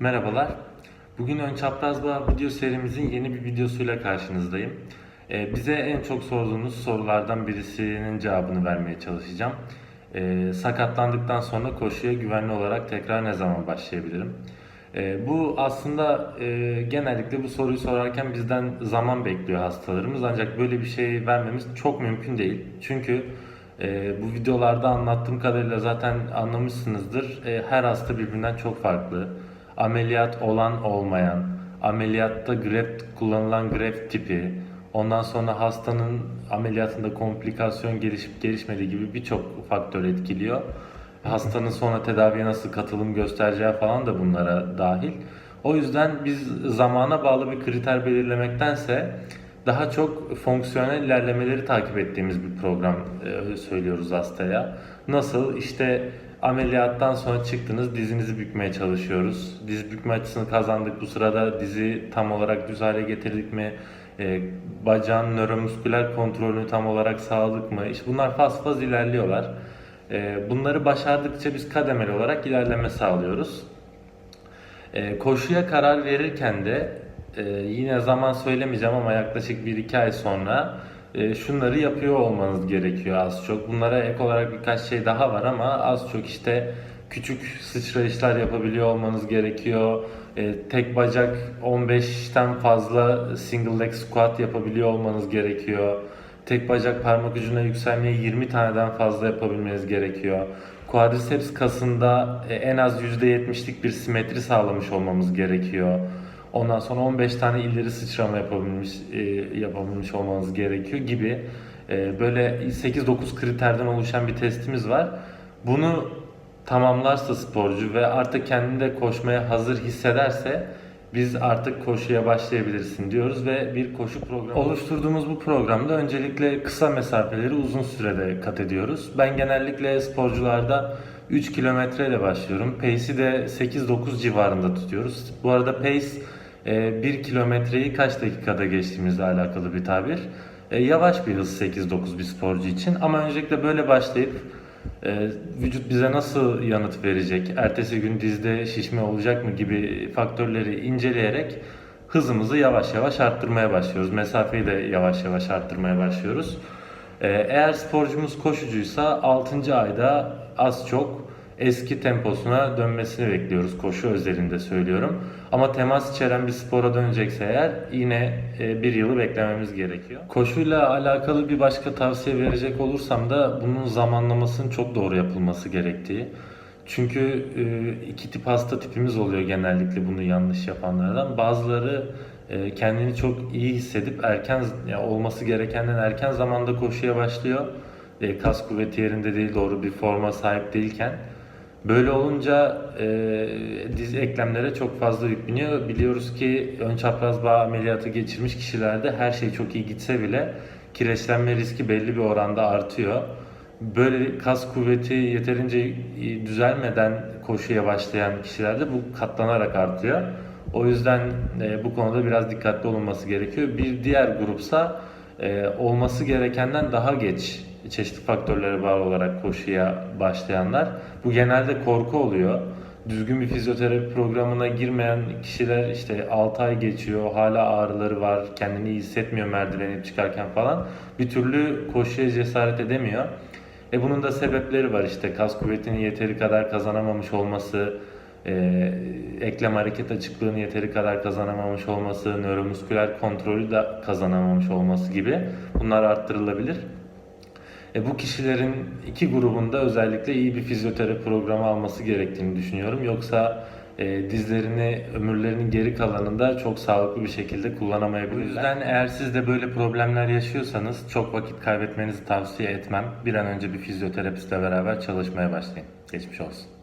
Merhabalar. Bugün Ön Çapraz video serimizin yeni bir videosuyla karşınızdayım. Ee, bize en çok sorduğunuz sorulardan birisinin cevabını vermeye çalışacağım. Ee, sakatlandıktan sonra koşuya güvenli olarak tekrar ne zaman başlayabilirim? Ee, bu aslında e, genellikle bu soruyu sorarken bizden zaman bekliyor hastalarımız ancak böyle bir şey vermemiz çok mümkün değil. Çünkü e, bu videolarda anlattığım kadarıyla zaten anlamışsınızdır. E, her hasta birbirinden çok farklı. Ameliyat olan olmayan, ameliyatta greft kullanılan greft tipi, ondan sonra hastanın ameliyatında komplikasyon gelişip gelişmediği gibi birçok faktör etkiliyor. Hastanın sonra tedaviye nasıl katılım göstereceği falan da bunlara dahil. O yüzden biz zamana bağlı bir kriter belirlemektense daha çok fonksiyonel ilerlemeleri takip ettiğimiz bir program e, söylüyoruz hastaya. Nasıl? İşte ameliyattan sonra çıktınız dizinizi bükmeye çalışıyoruz. Diz bükme açısını kazandık. Bu sırada dizi tam olarak düz hale getirdik mi? E, bacağın nöromusküler kontrolünü tam olarak sağladık mı? İşte bunlar faz faz ilerliyorlar. E, bunları başardıkça biz kademeli olarak ilerleme sağlıyoruz. E, koşuya karar verirken de e, yine zaman söylemeyeceğim ama yaklaşık 1-2 ay sonra e, şunları yapıyor olmanız gerekiyor az çok. Bunlara ek olarak birkaç şey daha var ama az çok işte küçük sıçrayışlar yapabiliyor olmanız gerekiyor. E, tek bacak 15'ten fazla single leg squat yapabiliyor olmanız gerekiyor. Tek bacak parmak ucuna yükselmeyi 20 taneden fazla yapabilmeniz gerekiyor. Quadriceps kasında e, en az %70'lik bir simetri sağlamış olmamız gerekiyor. Ondan sonra 15 tane ileri sıçrama yapabilmiş e, yapabilmiş olmanız gerekiyor gibi e, böyle 8-9 kriterden oluşan bir testimiz var. Bunu tamamlarsa sporcu ve artık kendini de koşmaya hazır hissederse biz artık koşuya başlayabilirsin diyoruz ve bir koşu programı oluşturduğumuz bu programda öncelikle kısa mesafeleri uzun sürede kat ediyoruz. Ben genellikle sporcularda 3 kilometre ile başlıyorum. Pace'i de 8-9 civarında tutuyoruz. Bu arada pace 1 kilometreyi kaç dakikada geçtiğimizle alakalı bir tabir. E, Yavaş bir hız 8-9 bir sporcu için ama öncelikle böyle başlayıp e, vücut bize nasıl yanıt verecek, ertesi gün dizde şişme olacak mı gibi faktörleri inceleyerek hızımızı yavaş yavaş arttırmaya başlıyoruz. Mesafeyi de yavaş yavaş arttırmaya başlıyoruz. E, Eğer sporcumuz koşucuysa 6. ayda az çok eski temposuna dönmesini bekliyoruz koşu özelinde söylüyorum. Ama temas içeren bir spora dönecekse eğer yine e, bir yılı beklememiz gerekiyor. Koşuyla alakalı bir başka tavsiye verecek olursam da bunun zamanlamasının çok doğru yapılması gerektiği. Çünkü e, iki tip hasta tipimiz oluyor genellikle bunu yanlış yapanlardan. Bazıları e, kendini çok iyi hissedip erken olması gerekenden erken zamanda koşuya başlıyor. Kas kuvveti yerinde değil, doğru bir forma sahip değilken. Böyle olunca e, diz eklemlere çok fazla yük biniyor. Biliyoruz ki ön çapraz bağ ameliyatı geçirmiş kişilerde her şey çok iyi gitse bile kireçlenme riski belli bir oranda artıyor. Böyle kas kuvveti yeterince düzelmeden koşuya başlayan kişilerde bu katlanarak artıyor. O yüzden e, bu konuda biraz dikkatli olunması gerekiyor. Bir diğer grupsa e, olması gerekenden daha geç çeşitli faktörlere bağlı olarak koşuya başlayanlar. Bu genelde korku oluyor. Düzgün bir fizyoterapi programına girmeyen kişiler işte 6 ay geçiyor, hala ağrıları var, kendini iyi hissetmiyor merdivenip çıkarken falan. Bir türlü koşuya cesaret edemiyor. E bunun da sebepleri var işte kas kuvvetini yeteri kadar kazanamamış olması, e, eklem hareket açıklığını yeteri kadar kazanamamış olması, nöromusküler kontrolü de kazanamamış olması gibi bunlar arttırılabilir. E, bu kişilerin iki grubunda özellikle iyi bir fizyoterapi programı alması gerektiğini düşünüyorum. Yoksa e, dizlerini ömürlerinin geri kalanında çok sağlıklı bir şekilde kullanamayabilirler. O yüzden eğer siz de böyle problemler yaşıyorsanız çok vakit kaybetmenizi tavsiye etmem. Bir an önce bir fizyoterapistle beraber çalışmaya başlayın. Geçmiş olsun.